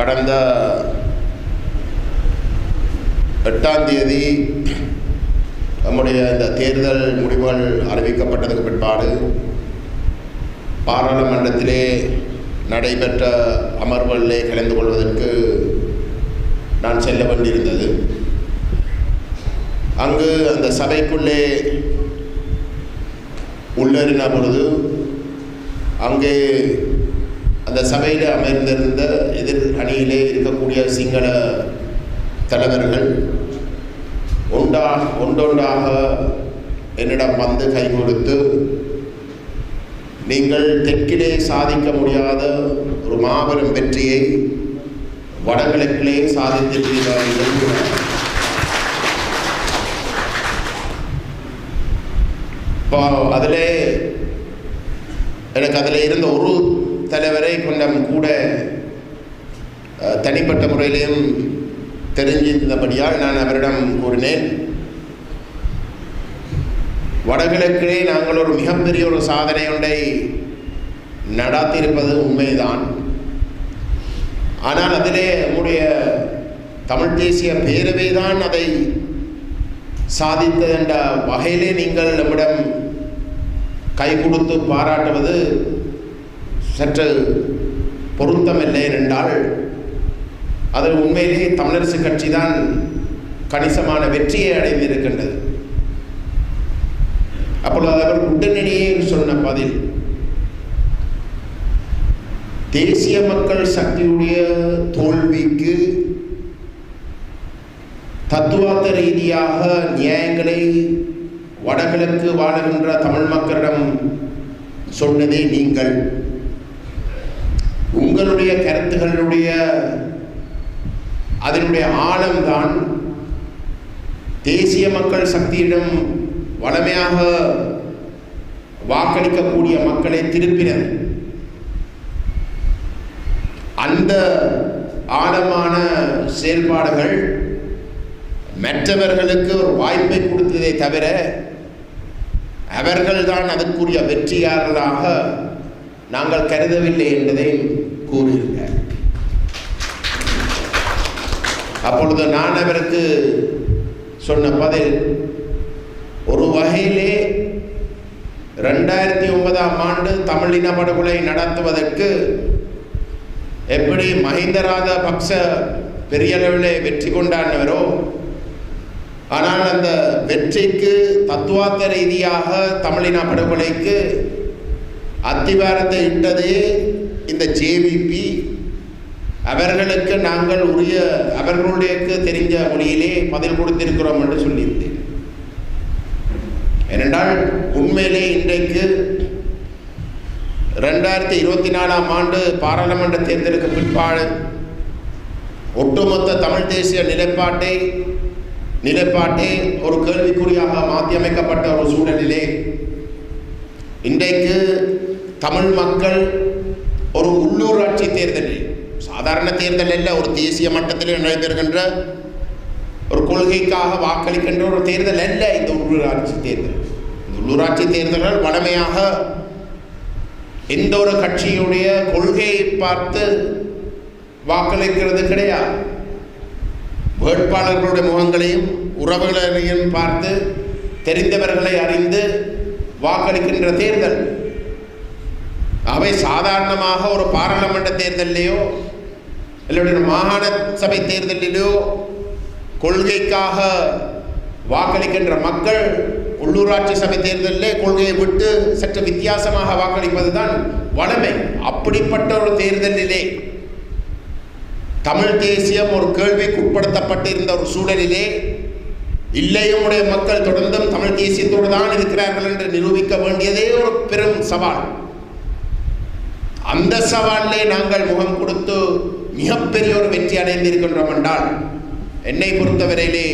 கடந்த எட்டாம் தேதி நம்முடைய இந்த தேர்தல் முடிவுகள் அறிவிக்கப்பட்டதுக்கு பிற்பாடு பாராளுமன்றத்திலே நடைபெற்ற அமர்வுகளிலே கலந்து கொள்வதற்கு நான் செல்ல வேண்டியிருந்தது. அங்கு அந்த சபைக்குள்ளே உள்ளேறின பொழுது அங்கே அந்த சபையில் அமர்ந்திருந்த எதிர் அணியிலே இருக்கக்கூடிய சிங்கள தலைவர்கள் ஒன்றா ஒன்றொன்றாக என்னிடம் வந்து கை கொடுத்து நீங்கள் தெற்கிலே சாதிக்க முடியாத ஒரு மாபெரும் வெற்றியை வடகிழக்கிலே சாதித்திருக்கிறார்கள் இப்போ அதிலே எனக்கு அதில் இருந்த ஒரு தலைவரை கொஞ்சம் கூட தனிப்பட்ட முறையிலையும் தெரிஞ்சிருந்தபடியால் நான் அவரிடம் கூறினேன். வடகிழக்கிலே நாங்கள் ஒரு மிகப்பெரிய ஒரு சாதனை ஒன்றை நடாத்தியிருப்பது உண்மைதான். ஆனால் அதிலே நம்முடைய தமிழ் தேசிய பேரவை தான் அதை சாதித்தது என்ற வகையிலே நீங்கள் நம்மிடம் கை கொடுத்து பாராட்டுவது சற்று பொருத்தமில்லை என்றால் அது உண்மையிலேயே தமிழரசு கட்சி தான் கணிசமான வெற்றியை அடைந்திருக்கின்றது. அப்பொழுது அவர் உடனடியே சொன்ன பதில் தேசிய மக்கள் சக்தியுடைய தோல்விக்கு தத்துவார்த்த ரீதியாக நியாயங்களை வடகிழக்கு வாழுகின்ற தமிழ் மக்களிடம் சொன்னதே நீங்கள். உங்களுடைய கருத்துகளுடைய அதனுடைய ஆழம்தான் தேசிய மக்கள் சக்தியிடம் வளமையாக வாக்களிக்கக்கூடிய மக்களை திருப்பினர். அந்த ஆழமான செயல்பாடுகள் மற்றவர்களுக்கு ஒரு வாய்ப்பை கொடுத்ததை தவிர அவர்கள்தான் அதற்குரிய வெற்றியாளர்களாக நாங்கள் கருதவில்லை என்பதை கூறியிருக்கார். அப்பொழுது நான் அவருக்கு சொன்ன பதில் ஒரு வகையிலே ரெண்டாயிரத்தி ஒன்பதாம் ஆண்டு தமிழ் இன படுகொலை நடத்துவதற்கு எப்படி மஹிந்த ராஜபக்ச பெரிய அளவிலே வெற்றி கொண்டாடினவரோ ஆனால் அந்த வெற்றிக்கு தத்துவார்த்த ரீதியாக தமிழின படுகொலைக்கு அத்திவாரத்தை இட்டதே இந்த ஜேவிபி அவர்களுக்கு நாங்கள் உரிய அவர்களுடைய தெரிஞ்ச மொழியிலே பதில் கொடுத்திருக்கிறோம் என்று சொல்லியிருந்தேன். ஏனென்றால் உண்மையிலே இன்றைக்கு ரெண்டாயிரத்தி இருபத்தி நாலாம் ஆண்டு பாராளுமன்ற தேர்தலுக்கு பிற்பாடு ஒட்டுமொத்த தமிழ் தேசிய நிலைப்பாட்டை நிலைப்பாட்டை ஒரு கேள்விக்குறியாக மாற்றியமைக்கப்பட்ட ஒரு சூழலிலே இன்றைக்கு தமிழ் மக்கள் ஒரு உள்ளூராட்சி தேர்தலில் சாதாரண தேர்தல் அல்ல ஒரு தேசிய மட்டத்தில் நடைபெறுகின்ற ஒரு கொள்கைக்காக வாக்களிக்கின்ற ஒரு தேர்தல் அல்ல இந்த உள்ளூராட்சி தேர்தல். இந்த உள்ளூராட்சி தேர்தல்கள் வளமையாக எந்த ஒரு கட்சியுடைய கொள்கையை பார்த்து வாக்களிக்கிறது கிடையாது. வேட்பாளர்களுடைய முகங்களையும் உறவுகளையும் பார்த்து தெரிந்தவர்களை அறிந்து வாக்களிக்கின்ற தேர்தல். அவை சாதாரணமாக ஒரு பாராளுமன்ற தேர்தலிலேயோ இல்லை மாகாண சபை தேர்தலிலோ கொள்கைக்காக வாக்களிக்கின்ற மக்கள் உள்ளூராட்சி சபை தேர்தலிலே கொள்கையை விட்டு சற்று வித்தியாசமாக வாக்களிப்பது தான் வளமை. அப்படிப்பட்ட ஒரு தேர்தலிலே தமிழ் தேசியம் ஒரு கேள்விக்கு உட்படுத்தப்பட்டிருந்த ஒரு சூழலிலே இல்லையுடைய மக்கள் தொடர்ந்தும் தமிழ் தேசியத்தோடு தான் இருக்கிறார்கள் என்று நிரூபிக்க வேண்டியதே ஒரு பெரும் சவால். அந்த சவாலிலே நாங்கள் முகம் கொடுத்து மிகப்பெரிய ஒரு வெற்றி அடைந்திருக்கின்றோம் என்றால் என்னை பொறுத்தவரையிலே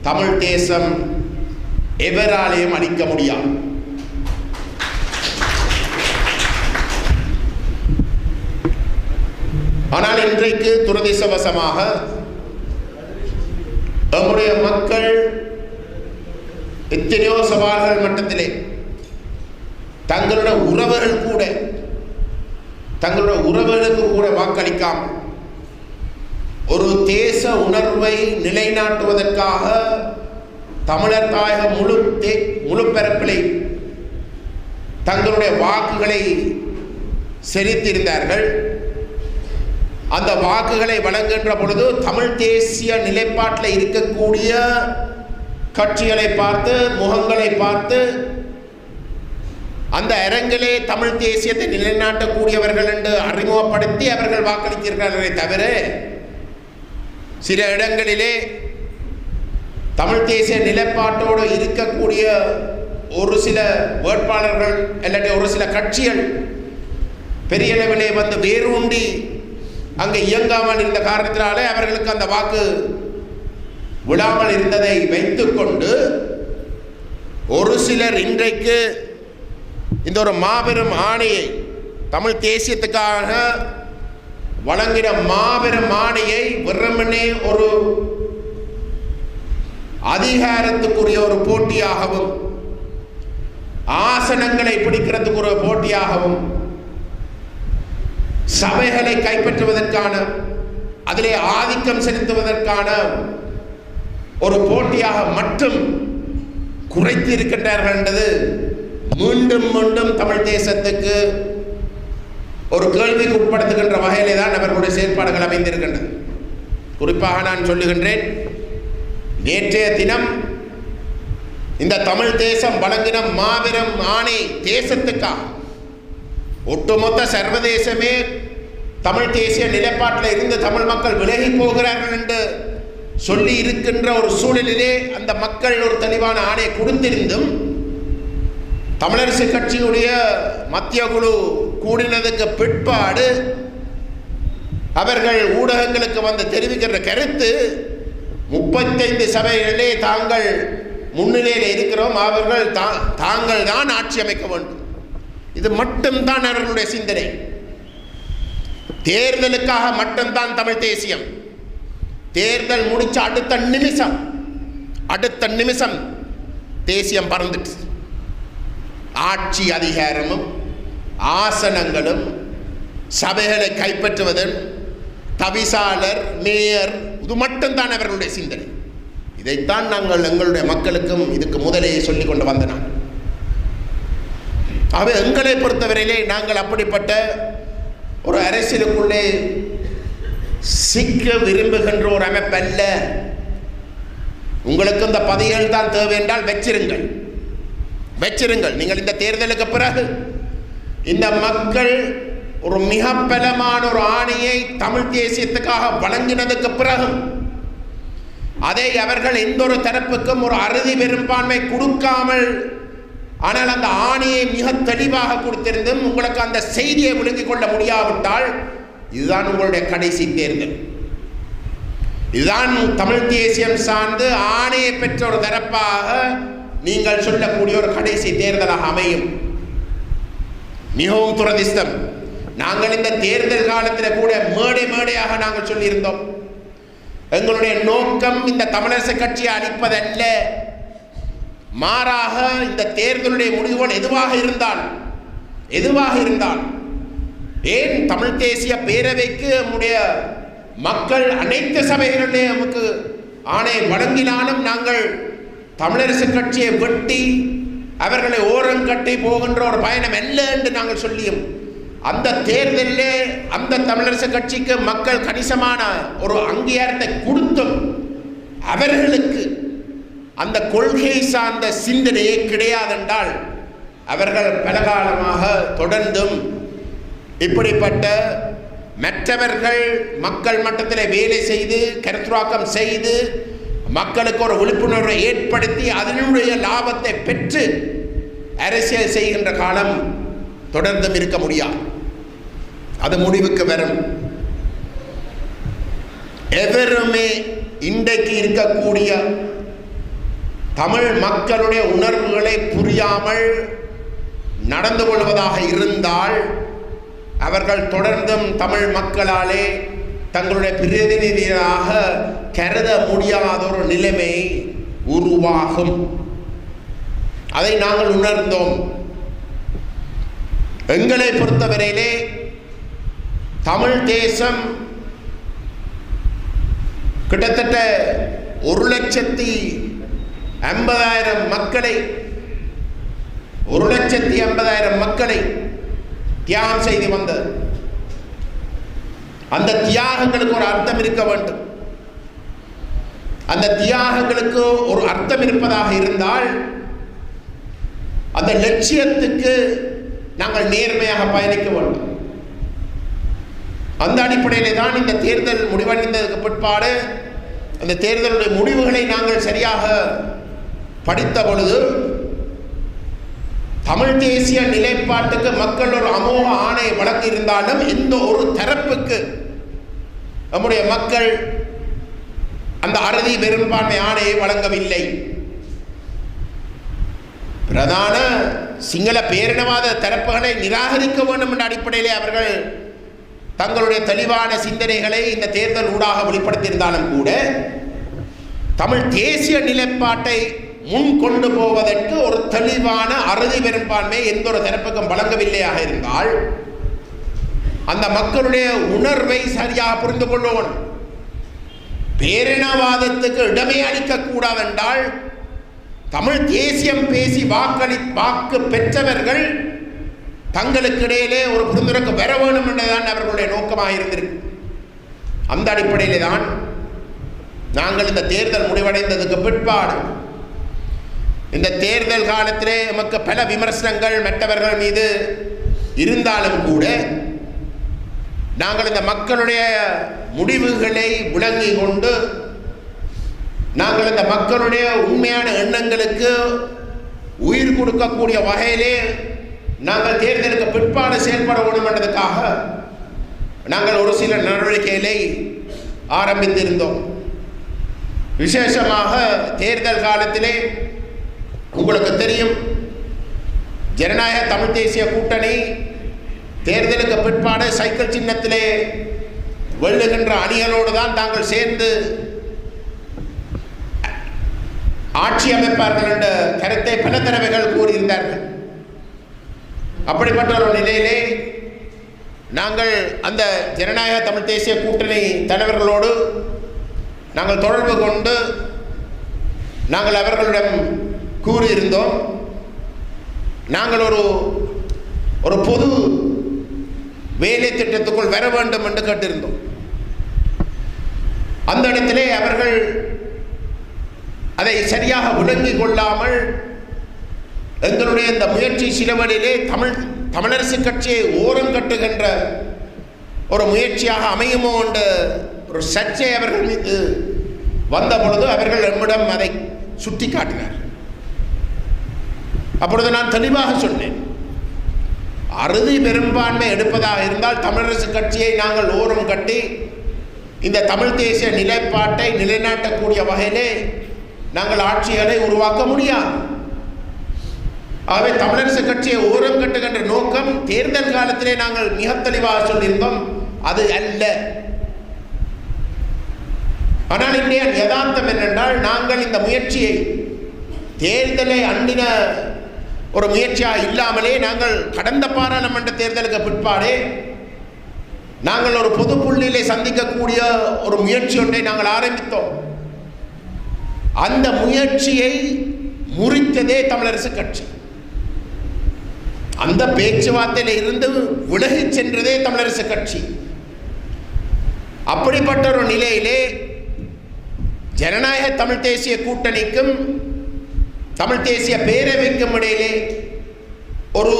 தமிழ் தேசம் எவராலேயும் அளிக்க முடியாது. ஆனால் இன்றைக்கு துரதிசவசமாக நம்முடைய மக்கள் எத்தனையோ சவால்கள் மட்டத்திலே தங்களுடைய உறவுகள் தங்களுடைய உறவுகளுக்கு கூட வாக்களிக்காமல் ஒரு தேச உணர்வை நிலைநாட்டுவதற்காக தமிழர் தாயக முழு தே முழு பரப்பிலை தங்களுடைய வாக்குகளை செலுத்தியிருந்தார்கள். அந்த வாக்குகளை வழங்குகின்ற பொழுது தமிழ் தேசிய நிலைப்பாட்டில் இருக்கக்கூடிய கட்சிகளை பார்த்து முகங்களை பார்த்து அந்த அரங்கிலே தமிழ் தேசியத்தை நிலைநாட்டக்கூடியவர்கள் என்று அறிமுகப்படுத்தி அவர்கள் வாக்களித்திருக்கிறார்களே தவிர சில இடங்களிலே தமிழ் தேசிய நிலைப்பாட்டோடு இருக்கக்கூடிய ஒரு சில வேட்பாளர்கள் இல்லாட்டி ஒரு சில கட்சிகள் பெரிய அளவிலே வந்து வேரூண்டி அங்கே இயங்காமல் இருந்த காரணத்தினாலே அவர்களுக்கு அந்த வாக்கு விழாமல் இருந்ததை வைத்துக்கொண்டு ஒரு சிலர் இன்றைக்கு இந்த ஒரு மாபெரும் ஆணையை தமிழ் தேசியத்துக்காக வழங்கின மாபெரும் ஆணையை வெறுமனே ஒரு அதிகாரத்துக்குரிய ஒரு போட்டியாகவும் ஆசனங்களை பிடிக்கிறதுக்கு ஒரு போட்டியாகவும் சபைகளை கைப்பற்றுவதற்கான அதிலே ஆதிக்கம் செலுத்துவதற்கான ஒரு போட்டியாக மட்டும் குறைத்து இருக்கின்றார்கள் என்றது மீண்டும் மீண்டும் தமிழ் தேசத்துக்கு ஒரு கேள்விக்கு உட்படுத்துகின்ற வகையிலே தான் அவர்களுடைய செயற்பாடுகள் அமைந்திருக்கின்றது. குறிப்பாக நான் சொல்லுகின்றேன் நேற்றைய தினம் இந்த தமிழ் தேசம் வழங்கின மாபெரும் ஆணை தேசத்துக்காக ஒட்டுமொத்த சர்வதேசமே தமிழ் தேசிய நிலைப்பாட்டில் இருந்து தமிழ் மக்கள் விலகி போகிறார்கள் என்று சொல்லி இருக்கின்ற ஒரு சூழலிலே அந்த மக்கள் ஒரு தெளிவான ஆணை கொடுத்திருந்தும் தமிழரசு கட்சியுடைய மத்திய குழு கூடினதுக்கு பிற்பாடு அவர்கள் ஊடகங்களுக்கு வந்து தெரிவிக்கிற கருத்து முப்பத்தைந்து சபைகளிலே தாங்கள் முன்னிலையில் இருக்கிறோம். அவர்கள் தா தாங்கள் தான் ஆட்சி அமைக்க வேண்டும். இது மட்டும்தான் அவர்களுடைய சிந்தனை. தேர்தலுக்காக மட்டும்தான் தமிழ் தேசியம். தேர்தல் முடிச்ச அடுத்த நிமிஷம் அடுத்த நிமிஷம் தேசியம் பறந்துட்டு ஆட்சி அதிகாரமும் ஆசனங்களும் சபைகளை கைப்பற்றுவதன் தவிசாளர் மேயர் இது மட்டும்தான் அவர்களுடைய சிந்தனை. இதைத்தான் நாங்கள் எங்களுடைய மக்களுக்கும் இதுக்கு முதலே சொல்லிக் கொண்டு வந்த நான் அவை எங்களை பொறுத்தவரையிலே நாங்கள் அப்படிப்பட்ட ஒரு அரசியலுக்குள்ளே சிக்க விரும்புகின்ற ஒரு அமைப்பல்ல. உங்களுக்கு இந்த பதவிகள் தான் தேவை என்றால் வச்சிருங்கள். வச்சிருங்கள். நீங்கள் இந்த தேர்தலுக்கு பிறகு இந்த மக்கள் ஒரு மிக பலமான ஒரு ஆணையை தமிழ் தேசியத்துக்காக வழங்கினதுக்கு பிறகு அதை அவர்கள் எந்த ஒரு தரப்புக்கும் ஒரு அறுதி பெரும்பான்மை கொடுக்காமல் ஆனால் அந்த ஆணையை மிக தெளிவாக கொடுத்திருந்தும் உங்களுக்கு அந்த செய்தியை விழுங்கிக் கொள்ள முடியாவிட்டால் இதுதான் உங்களுடைய கடைசி தேர்தல். இதுதான் தமிழ் தேசியம் சார்ந்து ஆணையை பெற்ற ஒரு தரப்பாக நீங்கள் சொல்லக்கூடிய ஒரு கடைசி தேர்தலாக அமையும். மிகவும் துரதிஷ்டம் நாங்கள் இந்த தேர்தல் காலத்தில் கூட மேடை மேடையாக நாங்கள் சொல்லியிருந்தோம். எங்களுடைய நோக்கம் இந்த தமிழரசு கட்சியை அளிப்பதல்ல மாறாக இந்த தேர்தலுடைய முடிவுகள் எதுவாக இருந்தால் எதுவாக இருந்தால் ஏன் தமிழ் தேசிய பேரவைக்கு நம்முடைய மக்கள் அனைத்து சபைகளிலே நமக்கு ஆணை வழங்கினாலும் நாங்கள் தமிழரசு கட்சியை வெட்டி அவர்களை ஓரங்கட்டி போகின்ற ஒரு பயணம் அல்ல என்று நாங்கள் சொல்லியும். அந்த தேர்தலிலே அந்த தமிழரசு கட்சிக்கு மக்கள் கணிசமான ஒரு அங்கீகாரத்தை கொடுத்தும் அவர்களுக்கு அந்த கொள்கை சார்ந்த சிந்தனையே கிடையாதென்றால் அவர்கள் பலகாலமாக தொடர்ந்தும் இப்படிப்பட்ட மற்றவர்கள் மக்கள் மட்டத்தில் வேலை செய்து கருத்துராக்கம் செய்து மக்களுக்கு ஒரு விழிப்புணர்வை ஏற்படுத்தி அதனுடைய லாபத்தை பெற்று அரசியல் செய்கின்ற காலம் தொடர்ந்தும் இருக்க முடியாது. அது முடிவுக்கு வரும். எவருமே இன்றைக்கு இருக்கக்கூடிய தமிழ் மக்களுடைய உணர்வுகளை புரியாமல் நடந்து கொள்வதாக இருந்தால் அவர்கள் தொடர்ந்தும் தமிழ் மக்களாலே தங்களுடைய பிரதிநிதியாக கருத முடியாத ஒரு நிலைமை உருவாகும். அதை நாங்கள் உணர்ந்தோம். எங்களை பொறுத்தவரையிலே தமிழ் தேசம் கிட்டத்தட்ட ஒரு லட்சத்தி ஐம்பதாயிரம் மக்களை ஒரு லட்சத்தி ஐம்பதாயிரம் மக்களை தியாகம் செய்து வந்தது. அந்த தியாகங்களுக்கு ஒரு அர்த்தம் இருக்க வேண்டும். அந்த தியாகங்களுக்கு ஒரு அர்த்தம் இருப்பதாக இருந்தால் அந்த லட்சியத்துக்கு நாங்கள் நேர்மையாக பயணிக்க வேண்டும். அந்த அடிப்படையிலே தான் இந்த தேர்தல் முடிவடைந்ததுக்கு பிற்பாடு அந்த தேர்தலுடைய முடிவுகளை நாங்கள் சரியாக படித்த பொழுது தமிழ் தேசிய நிலைப்பாட்டுக்கு மக்கள் ஒரு அமோக ஆணை வழங்கியிருந்தாலும் இந்த ஒரு தரப்புக்கு நம்முடைய மக்கள் அந்த அறுதி பெரும்பான்மை ஆணையை வழங்கவில்லை. பிரதான சிங்கள பேரினவாத தரப்புகளை நிராகரிக்க வேண்டும் என்ற அடிப்படையிலே அவர்கள் தங்களுடைய தெளிவான சிந்தனைகளை இந்த தேர்தல் ஊடாக வெளிப்படுத்தியிருந்தாலும் கூட தமிழ் தேசிய நிலைப்பாட்டை முன் கொண்டு போவதற்கு ஒரு தெளிவான அறுதி பெரும்பான்மை எந்த ஒரு தரப்புக்கும் வழங்கவில்லையாக இருந்தால் அந்த மக்களுடைய உணர்வை சரியாக புரிந்து கொள்ளணும் பேரினவாதத்துக்கு இடமே அளிக்கக்கூடாது என்றால் தமிழ் தேசியம் பேசி வாக்களி வாக்கு பெற்றவர்கள் தங்களுக்கு இடையிலே ஒரு புரிந்துரைக்கு வர வேண்டும் என்றுதான் அவர்களுடைய நோக்கமாக இருந்திருக்கு. அந்த அடிப்படையிலே தான் நாங்கள் இந்த தேர்தல் முடிவடைந்ததுக்கு பிற்பாடு இந்த தேர்தல் காலத்திலே நமக்கு பல விமர்சனங்கள் மற்றவர்கள் மீது இருந்தாலும் கூட நாங்கள் இந்த மக்களுடைய முடிவுகளை விளங்கி கொண்டு நாங்கள் இந்த மக்களுடைய உண்மையான எண்ணங்களுக்கு உயிர் கொடுக்கக்கூடிய வகையிலே நாங்கள் தேர்தலுக்கு பிற்பாடு செயல்பட வேண்டும் என்றதுக்காக நாங்கள் ஒரு சில நடவடிக்கைகளை ஆரம்பித்திருந்தோம். விசேஷமாக தேர்தல் காலத்திலே உங்களுக்கு தெரியும் ஜனநாயக தமிழ் தேசிய கூட்டணி தேர்தலுக்கு பிற்பாடு சைக்கிள் சின்னத்திலே வெல்லுகின்ற அணிகளோடு தான் தாங்கள் சேர்ந்து ஆட்சி அமைப்பார்கள் என்ற கருத்தை பல தடவைகள் கூறியிருந்தார்கள். அப்படிப்பட்ட ஒரு நிலையிலே நாங்கள் அந்த ஜனநாயக தமிழ் தேசிய கூட்டணி தலைவர்களோடு நாங்கள் தொடர்பு கொண்டு நாங்கள் அவர்களிடம் கூறியிருந்தோம். நாங்கள் ஒரு ஒரு பொது வேலை திட்டத்துக்குள் வர வேண்டும் என்று கேட்டிருந்தோம். அந்த இடத்திலே அவர்கள் அதை சரியாக விளங்கிக் கொள்ளாமல் எங்களுடைய இந்த முயற்சி சிலவழிலே தமிழ் தமிழரசு கட்சியை ஓரம் கட்டுகின்ற ஒரு முயற்சியாக அமையுமோ என்ற ஒரு சர்ச்சை அவர்கள் மீது வந்த பொழுது அவர்கள் நம்மிடம் அதை சுட்டி காட்டினார் அப்பொழுது நான் தெளிவாக சொன்னேன். அறுதி பெரும்பான்மை எடுப்பதாக இருந்தால் தமிழரசு கட்சியை நாங்கள் ஓரம் கட்டி இந்த தமிழ் தேசிய நிலைப்பாட்டை நிலைநாட்டக்கூடிய வகையிலே நாங்கள் ஆட்சிகளை உருவாக்க முடியாது. ஆகவே தமிழரசு கட்சியை ஓரம் கட்டுகின்ற நோக்கம் தேர்தல் காலத்திலே நாங்கள் மிக தெளிவாக சொல்லியிருந்தோம் அது அல்ல. ஆனால் இன்றைய யதார்த்தம் என்னென்றால் நாங்கள் இந்த முயற்சியை தேர்தலை அண்டின ஒரு முயற்சியாக இல்லாமலே நாங்கள் கடந்த பாராளுமன்ற தேர்தலுக்கு பிற்பாடே நாங்கள் ஒரு பொது புள்ளியிலே சந்திக்கக்கூடிய ஒரு முயற்சி ஒன்றை நாங்கள் ஆரம்பித்தோம். அந்த முயற்சியை முறித்ததே தமிழரசு கட்சி. அந்த பேச்சுவார்த்தையில் இருந்து விலகி சென்றதே தமிழரசு கட்சி. அப்படிப்பட்ட ஒரு நிலையிலே ஜனநாயக தமிழ் தேசிய கூட்டணிக்கும் தமிழ் தேசிய பேரவைக்கும் இடையிலே ஒரு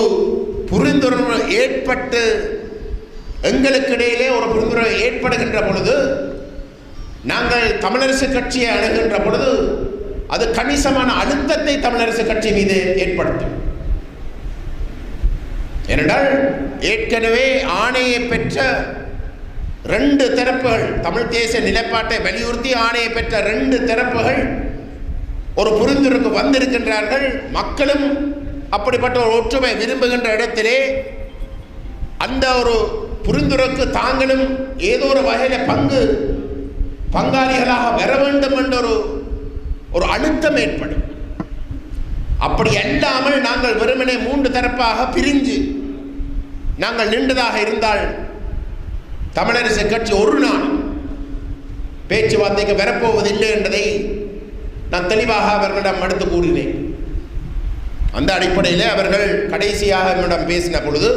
புரிந்துணர்வு ஏற்பட்டு எங்களுக்கு இடையிலே ஒரு புரிந்துணர்வு ஏற்படுகின்ற பொழுது நாங்கள் தமிழரசு கட்சியை அணுகின்ற பொழுது அது கணிசமான அழுத்தத்தை தமிழரசு கட்சி மீது ஏற்படுத்தும். ஏனென்றால் ஏற்கனவே ஆணையை பெற்ற ரெண்டு தரப்புகள் தமிழ் தேசிய நிலைப்பாட்டை வலியுறுத்தி ஆணையை பெற்ற ரெண்டு தரப்புகள் ஒரு புரிந்துருக்கு வந்திருக்கின்றார்கள். மக்களும் அப்படிப்பட்ட ஒரு ஒற்றுமை விரும்புகின்ற இடத்திலே அந்த ஒரு புரிந்துரைக்கு தாங்களும் ஏதோ ஒரு வகையில் பங்கு பங்காளிகளாக வர வேண்டும் என்ற ஒரு ஒரு அழுத்தம் ஏற்படும். அப்படி அல்லாமல் நாங்கள் வெறுமனே மூன்று தரப்பாக பிரிஞ்சு நாங்கள் நின்றதாக இருந்தால் தமிழரசு கட்சி ஒரு நாள் பேச்சுவார்த்தைக்கு வரப்போவதில்லை என்பதை நான் தெளிவாக அவர்களிடம் எடுத்து கூறினேன். அந்த அடிப்படையில் அவர்கள் கடைசியாக என்னிடம் பேசின பொழுது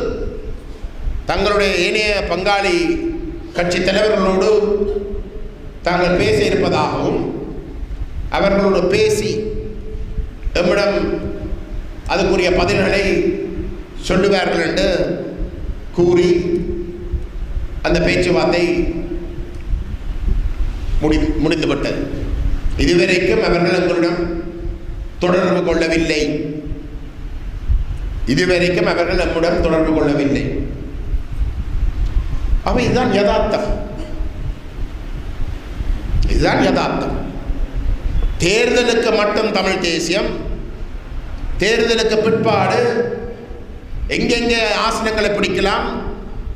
தங்களுடைய ஏனைய பங்காளி கட்சி தலைவர்களோடு தாங்கள் பேச இருப்பதாகவும் அவர்களோடு பேசி எம்மிடம் அதுக்குரிய பதில்களை சொல்லுவார்கள் என்று கூறி அந்த பேச்சுவார்த்தை முடி முடிந்துவிட்டது. இதுவரைக்கும் அவர்கள் எங்களிடம் தொடர்பு கொள்ளவில்லை. இதுவரைக்கும் அவர்கள் நம்முடன் தொடர்பு கொள்ளவில்லை. அப்ப இதுதான் யதார்த்தம். இதுதான் யதார்த்தம். தேர்தலுக்கு மட்டும் தமிழ் தேசியம் தேர்தலுக்கு பிற்பாடு எங்கெங்கே ஆசனங்களை பிடிக்கலாம்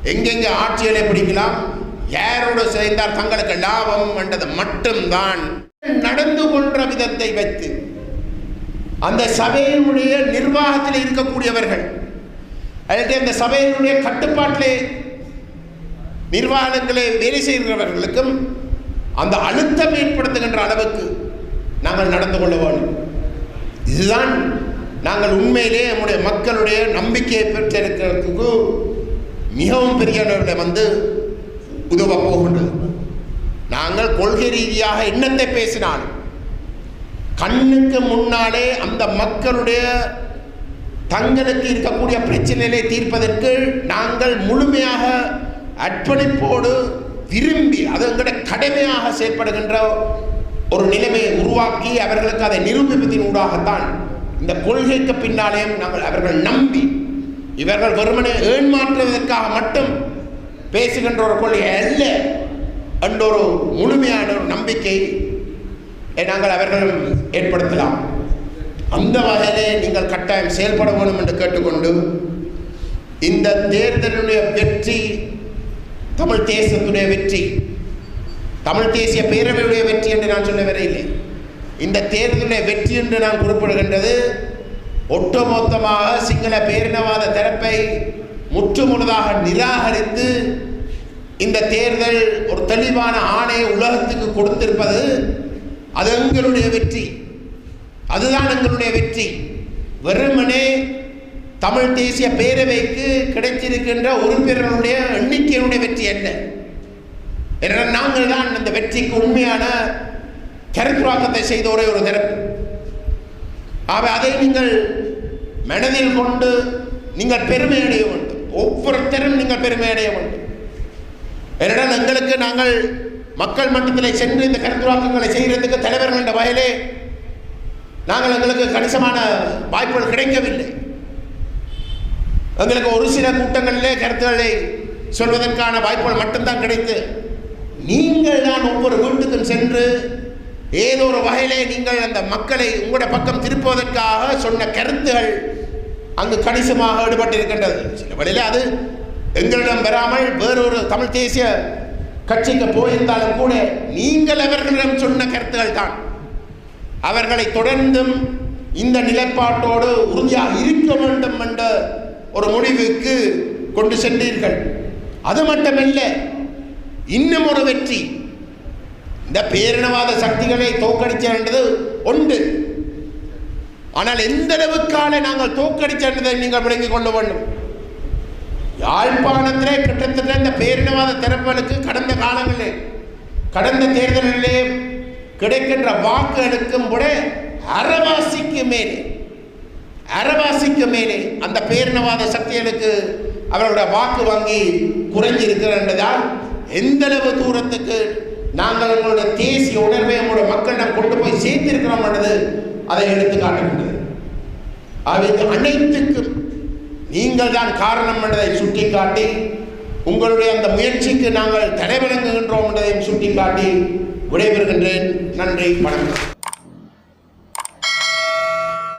எங்கெங்கே ஆட்சிகளை பிடிக்கலாம் யாரோடு சேர்ந்தால் தங்களுக்கு லாபம் என்றது மட்டும்தான். நடந்து கொன்ற விதத்தை வைத்து அந்த சபையினுடைய நிர்வாகத்தில் இருக்கக்கூடியவர்கள் அல்லது அந்த சபையினுடைய கட்டுப்பாட்டிலே நிர்வாகங்களே வேலை செய்கிறவர்களுக்கும் அந்த அழுத்தம் ஏற்படுத்துகின்ற அளவுக்கு நாங்கள் நடந்து கொள்ள வேண்டும். இதுதான் நாங்கள் உண்மையிலே நம்முடைய மக்களுடைய நம்பிக்கையை பெற்றிருக்கிறதுக்கு மிகவும் பெரிய அளவில் வந்து உதவ போகின்றது நாங்கள் கொள்கை ரீதியாக என்னத்தை பேசினாலும் கண்ணுக்கு முன்னாலே அந்த மக்களுடைய தங்களுக்கு இருக்கக்கூடிய பிரச்சனைகளை தீர்ப்பதற்கு நாங்கள் முழுமையாக அர்ப்பணிப்போடு விரும்பி அது எங்களுடைய கடமையாக செயல்படுகின்ற ஒரு நிலைமையை உருவாக்கி அவர்களுக்கு அதை நிரூபிப்பதின் ஊடாகத்தான் இந்த கொள்கைக்கு பின்னாலேயும் நாங்கள் அவர்கள் நம்பி இவர்கள் வெறுமனே ஏன்மாற்றுவதற்காக மட்டும் பேசுகின்ற ஒரு கொள்கை அல்ல என்ற ஒரு முழுமையான ஒரு நம்பிக்கை நாங்கள் அவர்களும் ஏற்படுத்தலாம். அந்த வகையிலே நீங்கள் கட்டாயம் செயல்பட வேண்டும் என்று கேட்டுக்கொண்டு இந்த தேர்தலுடைய வெற்றி தமிழ் தேசத்துடைய வெற்றி தமிழ் தேசிய பேரவையுடைய வெற்றி என்று நான் சொல்ல வரையில்லை. இந்த தேர்தலுடைய வெற்றி என்று நான் குறிப்பிடுகின்றது ஒட்டுமொத்தமாக சிங்கள பேரினவாத தரப்பை முற்றுமுழுதாக நிராகரித்து இந்த தேர்தல் ஒரு தெளிவான ஆணையை உலகத்துக்கு கொடுத்திருப்பது அது எங்களுடைய வெற்றி. அதுதான் எங்களுடைய வெற்றி. வெறுமனே தமிழ் தேசிய பேரவைக்கு கிடைத்திருக்கின்ற உறுப்பினர்களுடைய எண்ணிக்கையினுடைய வெற்றி என்ன? என்ற நாங்கள் தான் இந்த வெற்றிக்கு உண்மையான கருத்துவாக்கத்தை செய்த ஒரே ஒரு தரப்பு. ஆக அதை நீங்கள் மனதில் கொண்டு நீங்கள் பெருமை அடைய வேண்டும் ஒவ்வொருத்தரும் நீங்கள் பெருமை அடைய வேண்டும். ஏனென்றால் எங்களுக்கு நாங்கள் மக்கள் மட்டத்தில் சென்று இந்த கருத்துவாக்கங்களை செய்கிறதுக்கு தலைவர்கள் என்ற வகையிலே நாங்கள் எங்களுக்கு கணிசமான வாய்ப்புகள் கிடைக்கவில்லை. எங்களுக்கு ஒரு சில கூட்டங்களிலே கருத்துக்களை சொல்வதற்கான வாய்ப்புகள் மட்டும்தான் கிடைத்து நீங்கள் தான் ஒவ்வொரு வீட்டுக்கும் சென்று ஏதோ ஒரு வகையிலே நீங்கள் அந்த மக்களை உங்களோட பக்கம் திருப்புவதற்காக சொன்ன கருத்துகள் அங்கு கணிசமாக ஈடுபட்டிருக்கின்றது. சில வழியில் அது எங்களிடம் பெறாமல் வேறொரு தமிழ் தேசிய கட்சிக்கு போயிருந்தாலும் கூட நீங்கள் அவர்களிடம் சொன்ன கருத்துகள் தான். அவர்களை தொடர்ந்தும் இந்த நிலைப்பாட்டோடு உறுதியாக இருக்க வேண்டும் என்ற ஒரு முடிவுக்கு கொண்டு சென்றீர்கள். அது மட்டுமல்ல இன்னும் ஒரு வெற்றி. இந்த பேரினவாத சக்திகளை தோக்கடிச்சது ஒன்று. ஆனால் எந்த அளவுக்கான நாங்கள் தோக்கடிச்சதை நீங்கள் விளங்கிக் கொள்ள வேண்டும்? யாழ்ப்பாணத்திலே கிட்டத்தட்ட இந்த பேரினவாத திறப்புகளுக்கு கடந்த காலங்களிலே கடந்த தேர்தலிலே கிடைக்கின்ற வாக்குகளுக்கும் கூட அறவாசிக்கு மேலே அறவாசிக்கு மேலே அந்த பேரினவாத சக்திகளுக்கு அவர்களுடைய வாக்கு வங்கி குறைஞ்சிருக்கிறதால் எந்த அளவு தூரத்துக்கு நாங்கள் எங்களுடைய தேசிய உணர்வை உங்களுடைய மக்களிடம் கொண்டு போய் சேர்த்திருக்கிறோம் என்றது அதை எடுத்து காட்டுகின்றது அவை அனைத்துக்கும் நீங்கள் தான் காரணம் என்றதை சுட்டிக்காட்டி உங்களுடைய அந்த முயற்சிக்கு நாங்கள் தடை வழங்குகின்றோம் என்பதையும் சுட்டிக்காட்டி விடைபெறுகின்றேன். நன்றி வணக்கம்.